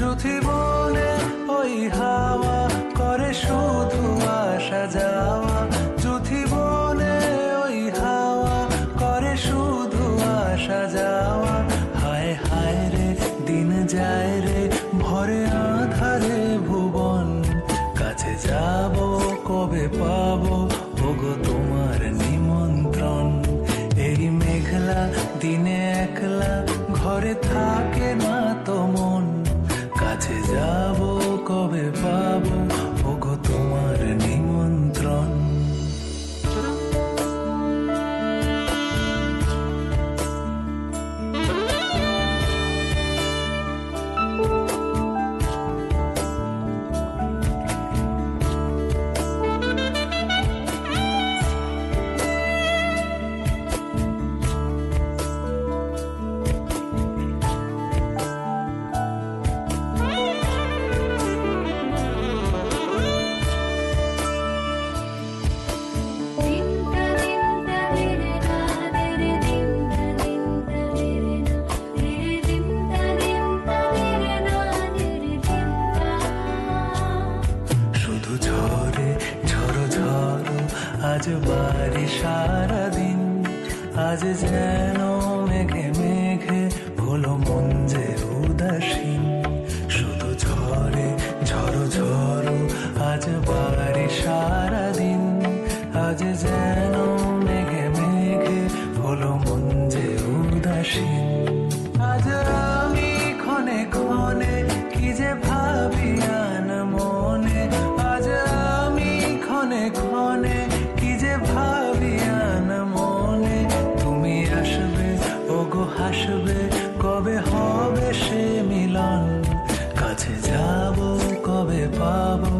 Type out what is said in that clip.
জুথি বনে ওই হাওয়া করে শুধু আসা যাওয়া। জুথি বনে ওই হাওয়া করে শুধু আসা যাওয়া। হায় হায় রে, দিন যায় রে, ভরে আধারে ভুবন। কাছে যাব, কবে পাবো, ওগো তোমার নিমন্ত্রণ। এই মেঘলা দিনে একলা ঘরে থাকে না যাব আজ বাড়ি সারাদিন আজ যেন হাসবে কবে হবে সে মিলন? কাছে যাব কবে পাবো?